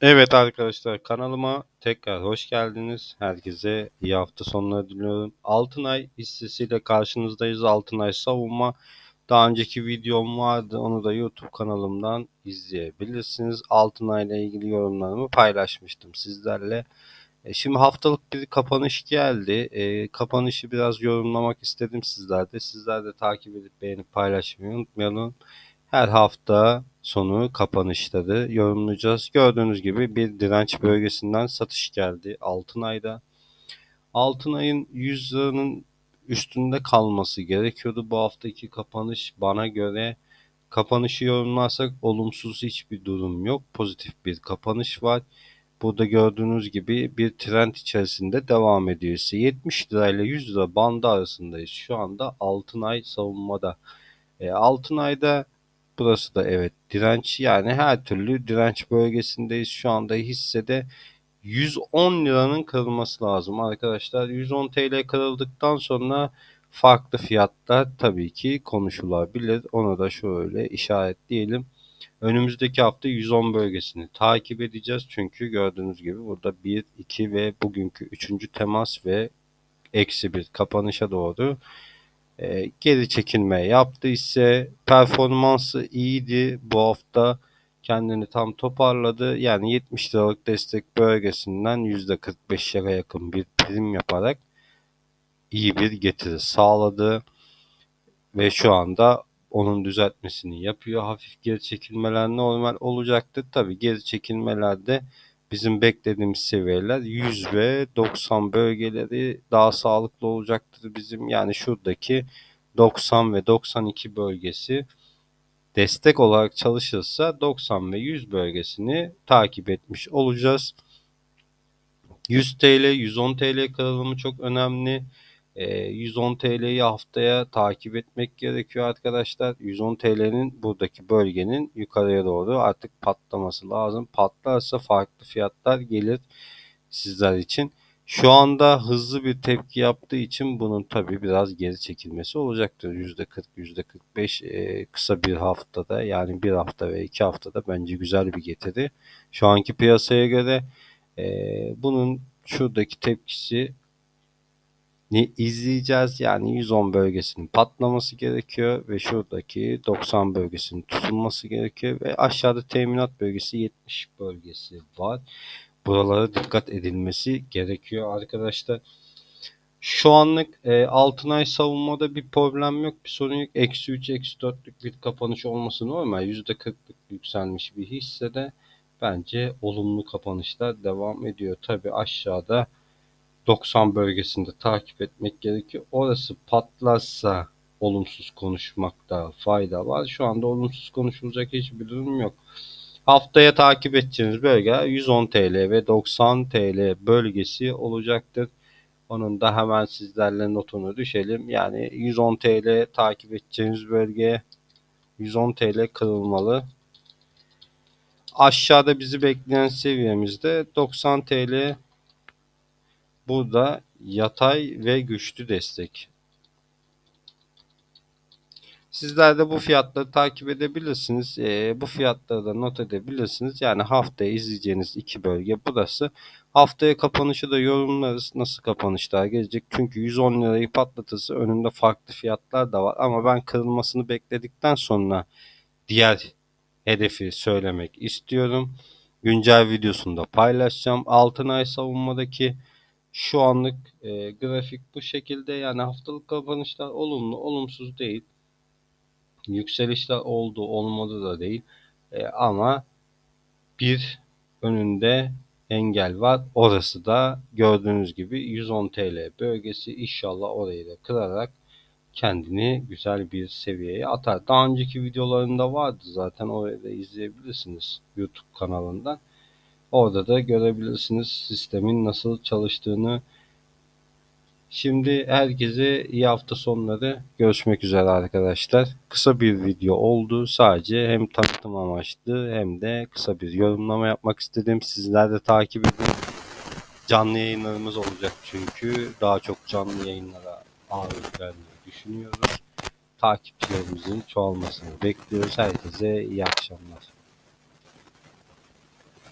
Evet arkadaşlar kanalıma tekrar hoş geldiniz. Herkese iyi hafta sonları diliyorum. Altınay hissesiyle karşınızdayız. Altınay savunma. Daha önceki videom vardı. Onu da YouTube kanalımdan izleyebilirsiniz. Altınay ile ilgili yorumlarımı paylaşmıştım sizlerle. E, Şimdi haftalık bir kapanış geldi. E, kapanışı biraz yorumlamak istedim sizlerde. Sizler de takip edip beğenip paylaşmayı unutmayalım. Her hafta sonu kapanışları yorumlayacağız. Gördüğünüz gibi bir direnç bölgesinden satış geldi Altınay'da. Altınay'ın 100 liranın üstünde kalması gerekiyordu. Bu haftaki kapanış bana göre kapanışı yorumlarsak olumsuz hiçbir durum yok. Pozitif bir kapanış var. Burada gördüğünüz gibi bir trend içerisinde devam ediyor ise 70 lirayla 100 lira bandı arasındayız. Şu anda Altınay savunmada. E, Altınay'da burası da evet direnç yani her türlü direnç bölgesindeyiz. Şu anda hissede 110 liranın kırılması lazım arkadaşlar. 110 TL kırıldıktan sonra farklı fiyatlar tabii ki konuşulabilir. Onu da şöyle işaretleyelim. Önümüzdeki hafta 110 bölgesini takip edeceğiz. Çünkü gördüğünüz gibi burada 1, 2 ve bugünkü 3. temas ve eksi bir kapanışa doğru e, geri çekilme yaptı ise performansı iyiydi bu hafta kendini tam toparladı. Yani 70 liralık destek bölgesinden %45'lere yakın bir prim yaparak iyi bir getiri sağladı. Ve şu anda onun düzeltmesini yapıyor. Hafif geri çekilmeler normal olacaktır. Tabi geri çekilmelerde bizim beklediğimiz seviyeler 100 ve 90 bölgeleri daha sağlıklı olacaktır bizim. Yani şuradaki 90 ve 92 bölgesi destek olarak çalışırsa 90 ve 100 bölgesini takip etmiş olacağız. 100 TL, 110 TL kırılımı çok önemli. 110 TL'yi haftaya takip etmek gerekiyor arkadaşlar. 110 TL'nin buradaki bölgenin yukarıya doğru artık patlaması lazım. Patlarsa farklı fiyatlar gelir sizler için. Şu anda hızlı bir tepki yaptığı için bunun tabi biraz geri çekilmesi olacaktır. %40, %45 e, kısa bir haftada yani bir hafta ve iki haftada bence güzel bir getiri. Şu anki piyasaya göre e, bunun şuradaki tepkisi ne izleyeceğiz. Yani 110 bölgesinin patlaması gerekiyor ve şuradaki 90 bölgesinin tutulması gerekiyor ve aşağıda teminat bölgesi 70 bölgesi var. Buralara dikkat edilmesi gerekiyor arkadaşlar. Şu anlık e, Altınay savunmada bir problem yok, bir sorun yok. Eksi 3, eksi 4'lük bir kapanış olması normal. %40'lık yükselmiş bir hissede bence olumlu kapanışlar devam ediyor. Tabi aşağıda 90 bölgesinde takip etmek gerekiyor. Orası patlarsa olumsuz konuşmakta fayda var. Şu anda olumsuz konuşulacak hiçbir durum yok. Haftaya takip edeceğiniz bölge 110 TL ve 90 TL bölgesi olacaktır. Onun da hemen sizlerle notunu düşelim. Yani 110 TL takip edeceğiniz bölge 110 TL kırılmalı. Aşağıda bizi bekleyen seviyemizde 90 TL Burada yatay ve güçlü destek. Sizler de bu fiyatları takip edebilirsiniz. E, bu fiyatları da not edebilirsiniz. Yani haftaya izleyeceğiniz iki bölge burası. Haftaya kapanışı da yorumlarız. Nasıl kapanışlar gelecek. Çünkü 110 lirayı patlatırsa önünde farklı fiyatlar da var. Ama ben kırılmasını bekledikten sonra diğer hedefi söylemek istiyorum. Güncel videosunda paylaşacağım. Altın ay savunmadaki şu anlık e, grafik bu şekilde yani haftalık kapanışlar olumlu olumsuz değil. Yükselişler oldu olmadı da değil. E, ama bir önünde engel var. Orası da gördüğünüz gibi 110 TL bölgesi inşallah orayı da kırarak kendini güzel bir seviyeye atar. Daha önceki videolarında vardı zaten orayı da izleyebilirsiniz YouTube kanalından. Orada da görebilirsiniz sistemin nasıl çalıştığını. Şimdi herkese iyi hafta sonları. Görüşmek üzere arkadaşlar. Kısa bir video oldu. Sadece hem tanıtım amaçlı hem de kısa bir yorumlama yapmak istedim. Sizler de takip edin. Canlı yayınlarımız olacak çünkü daha çok canlı yayınlara ağırlık vermeyi düşünüyoruz. Takipçilerimizin çoğalmasını bekliyoruz. Herkese iyi akşamlar.